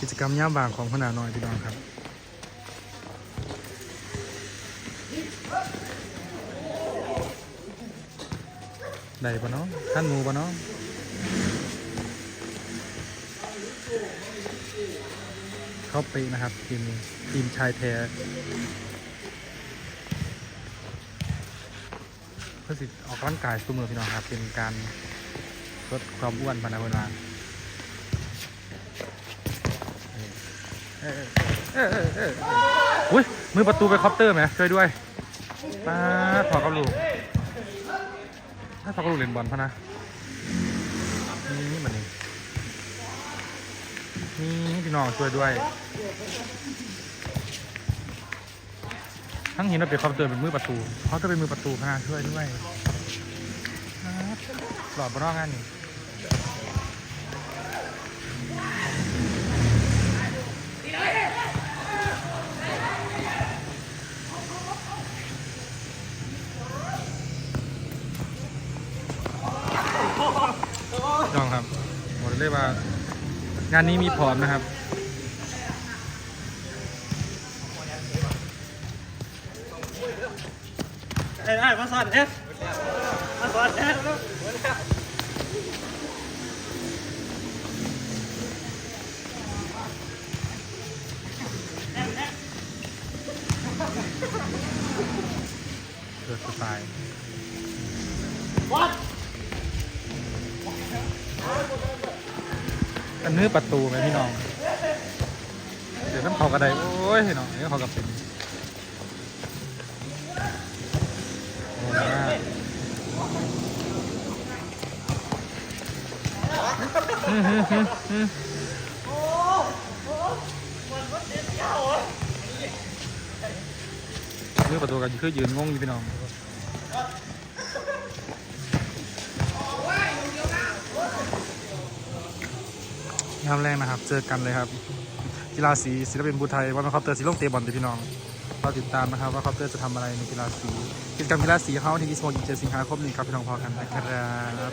กิจกรรมย่ามบางของพนาน้อยพี่น้องครับได้ปะเนาะท่านมูปะเนาะเข้าไปนะครับ ทีมทีมชายแท้เพื่อสิออกกำลังกายสู้มือพี่น้องครับ เป็นการลดความอ้วนพนาเวลา อุ้ยมือประตูไปคอปเตอร์ไหมช่วยด้วยป้าถอดกับลูกถ้าพักลูกเล่นบอลพะนะนี่มันนี่นี่พี่น้องช่วยด้วยทั้งเห็นว่าเป็นคอมเตอร์เป็นมือประตูเขาจะเป็นมือประตูพะนะช่วยด้วยหลอดบนอกงานนี่ น้องครับบอกเลยว่างานนี้มีพร้อมนะครับไอ้ได้มาสอนเอ็ดมาสอนเอ็ดแล้วเกิดสไตล์ อันนี้ประตูไหมพี่น้อง เดี๋ยวน้ำเขากระไดโอ้ยพี่น้องนี่เขากับเป็นโอ้ยฮึ่มฮึ่มฮึ่มฮึ่มนี่ประตูกันคือยืนงงอยู่พี่น้อง ยามแรงนะครับ เจอกันเลยครับกีฬาสีศิลปินบูไทยวันคอปเตอร์สีลงเตะบอลตะพี่น้องเราติดตามนะครับว่าคอปเตอร์จะทำอะไรในกีฬาสีกิจกรรมกีฬาสีเขาวันที่26 27สิงหาคมนี้ครับพี่น้องพอกันนะครับ